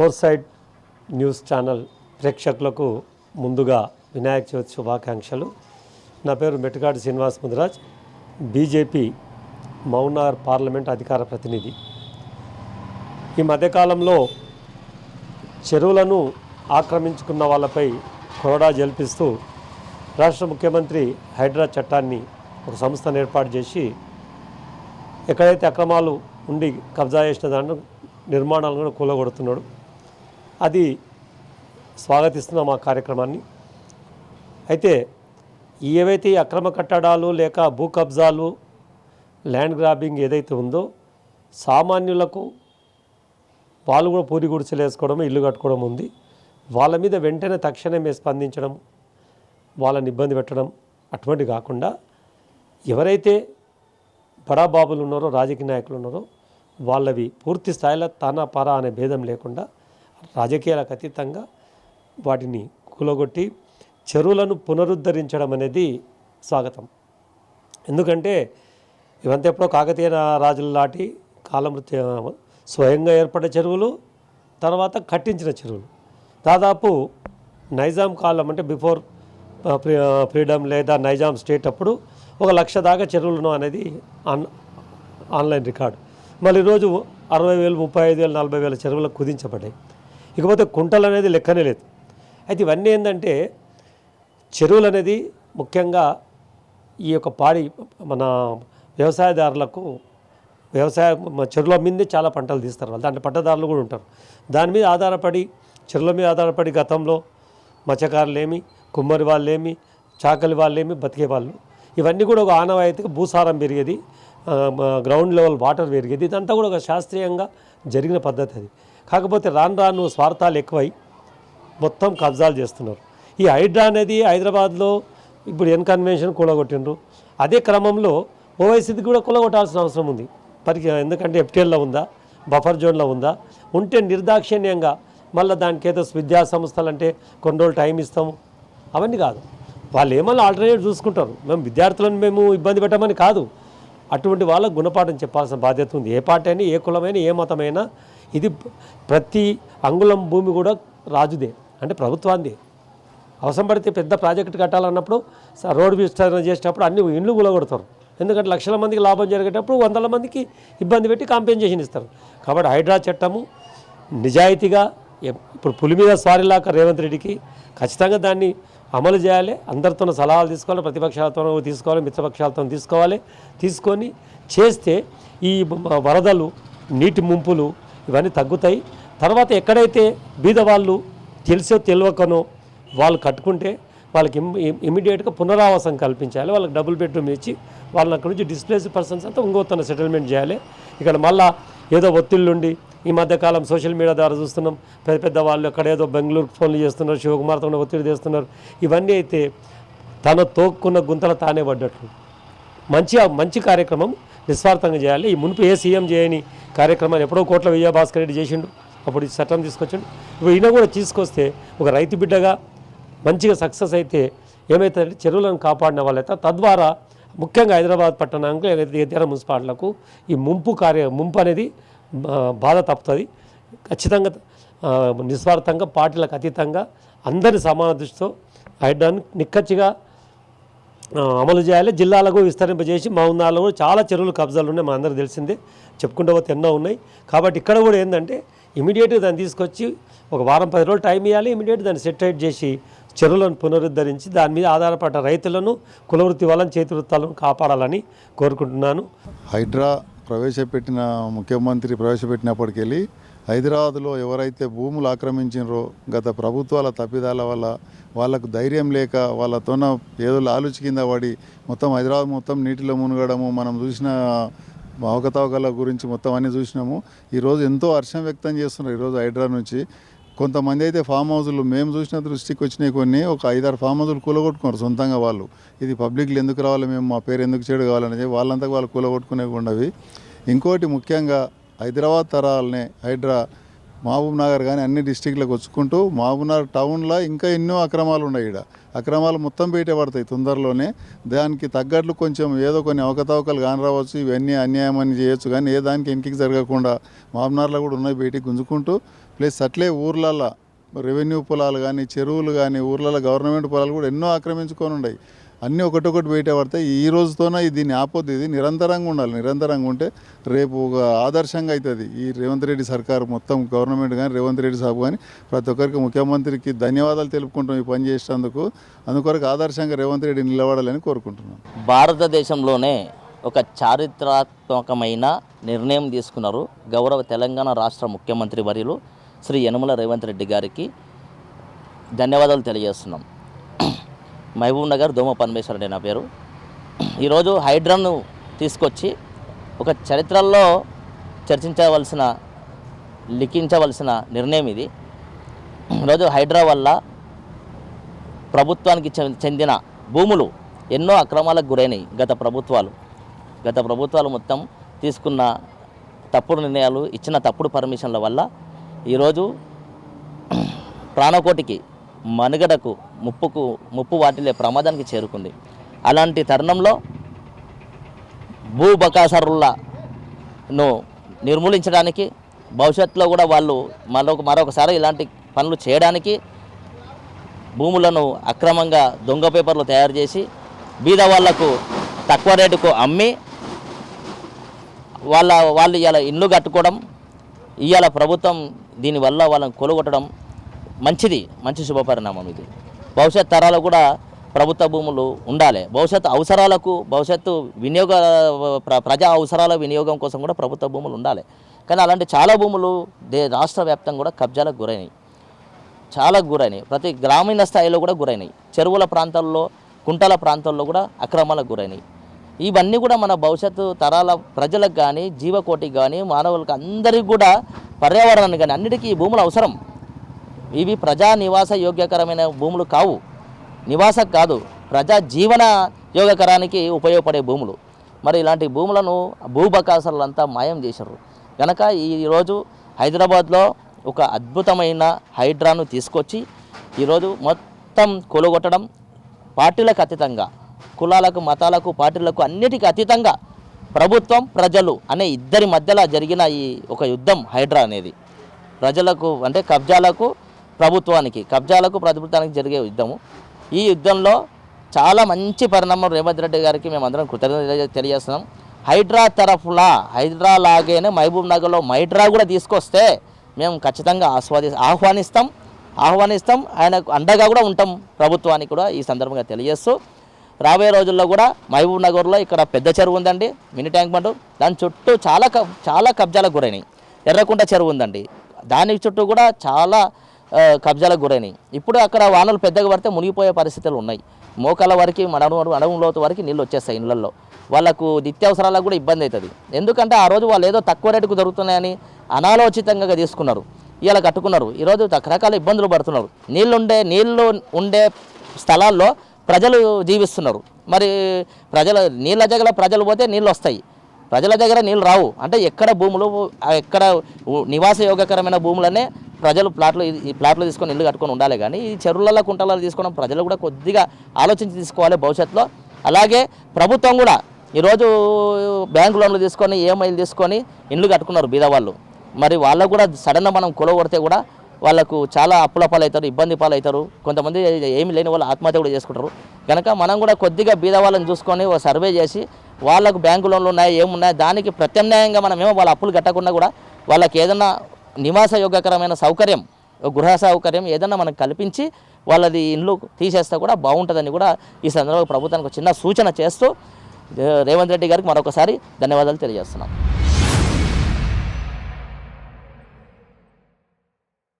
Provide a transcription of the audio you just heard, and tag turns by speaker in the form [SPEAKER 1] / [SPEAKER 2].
[SPEAKER 1] Four side news channel ప్రేక్షకులకు ముందుగా వినాయక చవితి శుభాకాంక్షలు. నా పేరు మెట్టుకాటి శ్రీనివాస్ ముదిరాజ్ బీజేపీ మౌనార్ పార్లమెంట్ అధికార ప్రతినిధి. ఈ మధ్యకాలంలో చెరువులను ఆక్రమించుకున్న వాళ్ళపై కొరడా జల్పిస్తూ రాష్ట్ర ముఖ్యమంత్రి హైడ్రా చట్టాన్ని ఒక సంస్థను ఏర్పాటు చేసి ఎక్కడైతే అక్రమాలు ఉండి కబ్జా చేసిన దాంట్లో నిర్మాణాలను కూడా కూలగొడుతున్నాడు. అది స్వాగతిస్తున్నాం ఆ కార్యక్రమాన్ని. అయితే ఏవైతే అక్రమ కట్టడాలు లేక భూ కబ్జాలు ల్యాండ్ గ్రాబింగ్ ఏదైతే ఉందో సామాన్యులకు వాళ్ళు కూడా పూరి గుడిసెలు వేసుకోవడం ఇల్లు కట్టుకోవడం ఉంది. వాళ్ళ మీద వెంటనే తక్షణమే స్పందించడం వాళ్ళని ఇబ్బంది పెట్టడం అటువంటి కాకుండా ఎవరైతే బడాబాబులు ఉన్నారో రాజకీయ నాయకులు ఉన్నారో వాళ్ళవి పూర్తి స్థాయిలో తన పర అనే భేదం లేకుండా రాజకీయాలకు అతీతంగా వాటిని కూలగొట్టి చెరువులను పునరుద్ధరించడం అనేది స్వాగతం. ఎందుకంటే ఇవంతా ఎప్పుడో కాకతీయ రాజులు రాజుల లాంటి కాలం స్వయంగా ఏర్పడ్డ చెరువులు తర్వాత కట్టించిన చెరువులు. దాదాపు నైజాం కాలం అంటే బిఫోర్ ఫ్రీడమ్ లేదా నైజాం స్టేట్ అప్పుడు ఒక లక్ష దాకా చెరువులను అనేది ఆన్ ఆన్లైన్ రికార్డు. మళ్ళీ ఈరోజు అరవై వేలు ముప్పై ఐదు వేలు నలభై వేల చెరువులకు కుదించబడ్డాయి. ఇకపోతే కుంటలు అనేది లెక్కనే లేదు. అయితే ఇవన్నీ ఏంటంటే చెరువులు అనేది ముఖ్యంగా ఈ యొక్క పాడి మన వ్యవసాయదారులకు వ్యవసాయ చెరువుల మీదే చాలా పంటలు తీస్తారు వాళ్ళు. దాంట్లో పట్టదారులు కూడా ఉంటారు. దాని మీద ఆధారపడి చెరువుల మీద ఆధారపడి గతంలో మత్స్యకారులేమి కుమ్మరి వాళ్ళేమి చాకలి వాళ్ళేమి బతికే వాళ్ళు. ఇవన్నీ కూడా ఒక ఆనవాయితీగా భూసారం పెరిగేది గ్రౌండ్ లెవెల్ వాటర్ పెరిగేది. ఇదంతా కూడా ఒక శాస్త్రీయంగా జరిగిన పద్ధతి అది. కాకపోతే రాను రాను స్వార్థాలు ఎక్కువై మొత్తం కబ్జాలు చేస్తున్నారు. ఈ హైడ్రా అనేది హైదరాబాద్లో ఇప్పుడు ఎన్ కన్వెన్షన్ కూలగొట్టిండ్రు. అదే క్రమంలో ఓవైసీది కూడా కూలగొట్టాల్సిన అవసరం ఉంది. పరి ఎందుకంటే ఎఫ్టీఎల్లో ఉందా? బఫర్ జోన్లో ఉందా? ఉంటే నిర్దాక్షిణ్యంగా మళ్ళీ దానికి ఏదో విద్యా సంస్థలు అంటే కొన్ని రోజులు టైం ఇస్తాము. అవన్నీ కాదు. వాళ్ళు ఏమన్నా ఆల్టర్నేట్ చూసుకుంటారు. మేము విద్యార్థులను మేము ఇబ్బంది పెట్టమని కాదు. అటువంటి వాళ్ళకు గుణపాఠం చెప్పాల్సిన బాధ్యత ఉంది. ఏ పార్టీ అయినా ఏ కులమైనా ఏ మతమైనా ఇది ప్రతి అంగుళం భూమి కూడా రాజుదే అంటే ప్రభుత్వాన్ని అవసరం పడితే పెద్ద ప్రాజెక్టు కట్టాలన్నప్పుడు రోడ్డు విస్తరణ చేసేటప్పుడు అన్ని ఇండ్లు కూలగొడతారు. ఎందుకంటే లక్షల మందికి లాభం జరిగేటప్పుడు వందల మందికి ఇబ్బంది పెట్టి కాంపెన్సేషన్ ఇస్తారు. కాబట్టి హైడ్రా చట్టము నిజాయితీగా ఇప్పుడు పులి మీద స్వారీలాక రేవంత్ రెడ్డికి ఖచ్చితంగా దాన్ని అమలు చేయాలి. అందరితోనూ సలహాలు తీసుకోవాలి ప్రతిపక్షాలతో తీసుకోవాలి మిత్రపక్షాలతో తీసుకోవాలి. తీసుకొని చేస్తే ఈ వరదలు నీటి ముంపులు ఇవన్నీ తగ్గుతాయి. తర్వాత ఎక్కడైతే బీద వాళ్ళు తెలిసో తెలియకనో వాళ్ళు కట్టుకుంటే వాళ్ళకి ఇమ్మీడియట్గా పునరావాసం కల్పించాలి. వాళ్ళకి డబుల్ బెడ్రూమ్ ఇచ్చి వాళ్ళని అక్కడ నుంచి డిస్ప్లేస్ పర్సన్స్ అంతా ఇంకోతన సెటిల్మెంట్ చేయాలి. ఇక్కడ మళ్ళా ఏదో ఒత్తిళ్ళుండి ఈ మధ్యకాలం సోషల్ మీడియా ద్వారా చూస్తున్నాం. పెద్ద పెద్ద వాళ్ళు అక్కడ ఏదో బెంగళూరు ఫోన్లు చేస్తున్నారు శివకుమార్తో ఒత్తిడి చేస్తున్నారు. ఇవన్నీ అయితే తన తోక్కున్న గుంతలు తానే పడ్డట్లు. మంచి మంచి కార్యక్రమం నిస్వార్థంగా చేయాలి. ఈ మునుపు ఏ సీఎం చేయని కార్యక్రమాన్ని ఎప్పుడో కోట్ల విజయభాస్కర్ రెడ్డి చేసిండు. అప్పుడు ఈ చట్టం తీసుకొచ్చిండు. ఇప్పుడు ఈయన కూడా తీసుకొస్తే ఒక రైతు బిడ్డగా మంచిగా సక్సెస్ అయితే ఏమైతుందంటే చెరువులను కాపాడిన వాళ్ళైతే తద్వారా ముఖ్యంగా హైదరాబాద్ పట్టణానికి ఏదైతే ఇతర మున్సిపాలిటీలకు ఈ ముంపు కార్య ముంపు అనేది బాధ తప్పుతుంది. ఖచ్చితంగా నిస్వార్థంగా పార్టీలకు అతీతంగా అందరి సమాన దృష్టితో హైడ్రాన్ నిక్కచ్చిగా అమలు చేయాలి. జిల్లాలకు విస్తరింపజేసి మా ఉన్నాలో కూడా చాలా చెరువులు కబ్జాలు ఉన్నాయి. మా అందరికి తెలిసిందే. చెప్పుకుంటే పోతే ఎన్నో ఉన్నాయి. కాబట్టి ఇక్కడ కూడా ఏంటంటే ఇమీడియట్గా దాన్ని తీసుకొచ్చి ఒక వారం పది రోజులు టైం ఇవ్వాలి. ఇమీడియట్ దాన్ని సెటరేట్ చేసి చెరువులను పునరుద్ధరించి దాని మీద ఆధారపడ్డ రైతులను కులవృత్తి వాళ్ళని చేతివృత్తాలను కాపాడాలని కోరుకుంటున్నాను.
[SPEAKER 2] హైడ్రా ప్రవేశపెట్టిన ముఖ్యమంత్రి ప్రవేశపెట్టినప్పటికెళ్ళి హైదరాబాద్లో ఎవరైతే భూములు ఆక్రమించినరో గత ప్రభుత్వాల తప్పిదాల వల్ల వాళ్ళకు ధైర్యం లేక వాళ్ళతోన ఏదో లాలుచి కింద పడి మొత్తం హైదరాబాద్ మొత్తం నీటిలో మునగడము మనం చూసిన అవకతవకల గురించి మొత్తం అన్నీ చూసినాము. ఈరోజు ఎంతో హర్షం వ్యక్తం చేస్తున్నారు ఈరోజు హైడ్రా నుంచి. కొంతమంది అయితే ఫామ్ హౌజులు మేము చూసిన దృష్టికి వచ్చినాయి కొన్ని ఒక ఐదారు ఫామ్ హౌజులు కూలగొట్టుకున్నారు సొంతంగా వాళ్ళు. ఇది పబ్లిక్లు ఎందుకు రావాలి మేము మా పేరు ఎందుకు చెడు కావాలని వాళ్ళంతా వాళ్ళు కూలగొట్టుకునే ఉండవి. ఇంకోటి ముఖ్యంగా హైదరాబాద్ తరాలనే హైడ్రా మహబూబ్ నగర్ కానీ అన్ని డిస్టిక్లకు వచ్చుకుంటూ మహబూబ్ నగర్ టౌన్లో ఇంకా ఎన్నో అక్రమాలు ఉన్నాయి ఇక్కడ అక్రమాలు మొత్తం బయట పడతాయి తొందరలోనే. దానికి తగ్గట్లు కొంచెం ఏదో కొన్ని అవకతవకలు కాని రావచ్చు ఇవన్నీ అన్యాయం అని చేయొచ్చు కానీ ఏ దానికి ఇంటికి జరగకుండా మహబూబ్నగర్లో కూడా ఉన్నాయి బయటికి గుంజుకుంటూ. ప్లస్ అట్లే ఊర్లల్లో రెవెన్యూ పొలాలు కానీ చెరువులు కానీ ఊర్లలో గవర్నమెంట్ పొలాలు కూడా ఎన్నో ఆక్రమించుకొని ఉన్నాయి. అన్నీ ఒకటొకటి బయట పడతాయి ఈ రోజుతోనే దీన్ని ఆపొద్దు. ఇది నిరంతరంగా ఉండాలి. నిరంతరంగా ఉంటే రేపు ఒక ఆదర్శంగా అవుతుంది ఈ రేవంత్ రెడ్డి సర్కార్ మొత్తం గవర్నమెంట్ కానీ రేవంత్ రెడ్డి సాబు కానీ ప్రతి ఒక్కరికి ముఖ్యమంత్రికి ధన్యవాదాలు తెలుపుకుంటాం ఈ పని చేసినందుకు అందుకొరకు ఆదర్శంగా రేవంత్ రెడ్డి నిలబడాలని కోరుకుంటున్నాం
[SPEAKER 3] భారతదేశంలోనే ఒక చారిత్రాత్మకమైన నిర్ణయం తీసుకున్నారు గౌరవ తెలంగాణ రాష్ట్ర ముఖ్యమంత్రి వర్యులు శ్రీ యనుమల రేవంత్ రెడ్డి గారికి ధన్యవాదాలు తెలియజేస్తున్నాం. మహబూబ్ నగర్ దోమ పరమేశ్వరుడు నా పేరు. ఈరోజు హైడ్రాను తీసుకొచ్చి ఒక చరిత్రలో చర్చించవలసిన లిఖించవలసిన నిర్ణయం ఇది. ఈరోజు హైడ్రా వల్ల ప్రభుత్వానికి చె- చెందిన భూములు ఎన్నో అక్రమాలకు గురైనాయి గత ప్రభుత్వాలు. గత ప్రభుత్వాలు మొత్తం తీసుకున్న తప్పుడు నిర్ణయాలు ఇచ్చిన తప్పుడు పర్మిషన్ల వల్ల ఈరోజు ప్రాణకోటికి మనుగడకు ముప్పుకు ముప్పు వాటిల్లే ప్రమాదానికి చేరుకుంది. అలాంటి తరుణంలో భూ బకాసరులను నిర్మూలించడానికి భవిష్యత్తులో కూడా వాళ్ళు మరొక మరొకసారి ఇలాంటి పనులు చేయడానికి భూములను అక్రమంగా దొంగ పేపర్లు తయారు చేసి బీద వాళ్ళకు తక్కువ రేటుకు అమ్మి వాళ్ళ వాళ్ళు ఇవాళ ఇల్లు కట్టుకోవడం ఇవాళ ప్రభుత్వం దీనివల్ల వాళ్ళని కొలగొట్టడం మంచిది మంచి శుభపరిణామం ఇది. భవిష్యత్ తరాలు కూడా ప్రభుత్వ భూములు ఉండాలి. భవిష్యత్తు అవసరాలకు భవిష్యత్తు వినియోగ ప్ర- ప్రజా అవసరాల వినియోగం కోసం కూడా ప్రభుత్వ భూములు ఉండాలి. కానీ అలాంటి చాలా భూములు దే రాష్ట్ర వ్యాప్తంగా కూడా కబ్జాలకు గురైనాయి. చాలా గురైనాయి. ప్రతి గ్రామీణ స్థాయిలో కూడా గురైనాయి. చెరువుల ప్రాంతాల్లో కుంటల ప్రాంతాల్లో కూడా అక్రమాలకు గురైనాయి. ఇవన్నీ కూడా మన భవిష్యత్తు తరాల ప్రజలకు కానీ జీవకోటికి కానీ మానవులకు అందరికీ కూడా పర్యావరణానికి కానీ అన్నిటికీ ఈ భూములు అవసరం. ఇవి ప్రజా నివాస యోగ్యకరమైన భూములు కావు. నివాస కాదు ప్రజా జీవన యోగకరానికి ఉపయోగపడే భూములు. మరి ఇలాంటి భూములను భూబకాసులంతా మాయం చేశారు కనుక ఈరోజు హైదరాబాద్లో ఒక అద్భుతమైన హైడ్రాను తీసుకొచ్చి ఈరోజు మొత్తం కొలగొట్టడం పార్టీలకు అతీతంగా కులాలకు మతాలకు పార్టీలకు అన్నిటికీ అతీతంగా ప్రభుత్వం ప్రజలు అనే ఇద్దరి మధ్యలో జరిగిన ఈ ఒక యుద్ధం హైడ్రా అనేది. ప్రజలకు అంటే కబ్జాలకు ప్రభుత్వానికి కబ్జాలకు ప్రభుత్వానికి జరిగే యుద్ధము. ఈ యుద్ధంలో చాలా మంచి పరిణామం రేవంత్ రెడ్డి గారికి మేమందరం కృతజ్ఞత తెలియజేస్తున్నాం. హైడ్రా తరఫులా హైడ్రా లాగేనే మహబూబ్ నగర్లో మైడ్రా కూడా తీసుకొస్తే మేము ఖచ్చితంగా ఆస్వాది ఆహ్వానిస్తాం. ఆహ్వానిస్తాం. ఆయనకు అండగా కూడా ఉంటాం ప్రభుత్వానికి కూడా ఈ సందర్భంగా తెలియజేస్తూ. రాబోయే రోజుల్లో కూడా మహబూబ్ నగర్లో ఇక్కడ పెద్ద చెరువు ఉందండి. Mini tank bund. దాని చుట్టూ చాలా కబ్ చాలా కబ్జాలకు గురైనాయి. ఎర్రకుంట చెరువు ఉందండి. దాని చుట్టూ కూడా చాలా కబ్జాలకు గురైనాయి. ఇప్పుడు అక్కడ వానలు పెద్దగా పడితే మునిగిపోయే పరిస్థితులు ఉన్నాయి. మోకాల వరకు మన అడవు లోతు వరకు నీళ్ళు వచ్చేస్తాయి ఇళ్ళల్లో వాళ్ళకు నిత్యావసరాలకు కూడా ఇబ్బంది అవుతుంది. ఎందుకంటే ఆ రోజు వాళ్ళు ఏదో తక్కువ రేటుకు దొరుకుతున్నాయని అనాలోచితంగా తీసుకున్నారు. ఇలా కట్టుకున్నారు. ఈరోజు రకరకాల ఇబ్బందులు పడుతున్నారు. నీళ్ళు ఉండే నీళ్ళు ఉండే స్థలాల్లో ప్రజలు జీవిస్తున్నారు. మరి ప్రజల నీళ్ళ దగ్గర ప్రజలు పోతే నీళ్ళు వస్తాయి. ప్రజల దగ్గర నీళ్ళు రావు. అంటే ఎక్కడ భూములు ఎక్కడ నివాస యోగకరమైన భూములనే ప్రజలు ప్లాట్లు ఈ- ప్లాట్లు తీసుకొని ఇల్లు కట్టుకొని ఉండాలి కానీ ఈ చెరువులలో కుంటలలో తీసుకోవడం ప్రజలు కూడా కొద్దిగా ఆలోచించి తీసుకోవాలి భవిష్యత్తులో. అలాగే ప్రభుత్వం కూడా ఈరోజు బ్యాంకు లోన్లు తీసుకొని ఈఎంఐలు తీసుకొని ఇండ్లు కట్టుకున్నారు బీదవాళ్ళు మరి వాళ్ళకు కూడా సడన్గా మనం కొలగొడితే కూడా వాళ్ళకు చాలా అప్పుల పాలవుతారు ఇబ్బంది పాలవుతారు. కొంతమంది ఏమి లేని వాళ్ళు ఆత్మహత్య కూడా చేసుకుంటారు. కనుక మనం కూడా కొద్దిగా బీద వాళ్ళని చూసుకొని ఒక సర్వే చేసి వాళ్ళకు బ్యాంకు లోన్లు ఉన్నాయి ఏమున్నాయి దానికి ప్రత్యామ్నాయంగా మనం ఏమో వాళ్ళ అప్పులు కట్టకుండా కూడా వాళ్ళకి ఏదైనా నివాస యోగ్యకరమైన సౌకర్యం గృహ సౌకర్యం ఏదైనా మనకు కల్పించి వాళ్ళది ఇండ్లు తీసేస్తే కూడా బాగుంటుందని కూడా ఈ సందర్భంగా ప్రభుత్వానికి చిన్న సూచన చేస్తూ రేవంత్ రెడ్డి గారికి మరొకసారి ధన్యవాదాలు తెలియజేస్తున్నాం.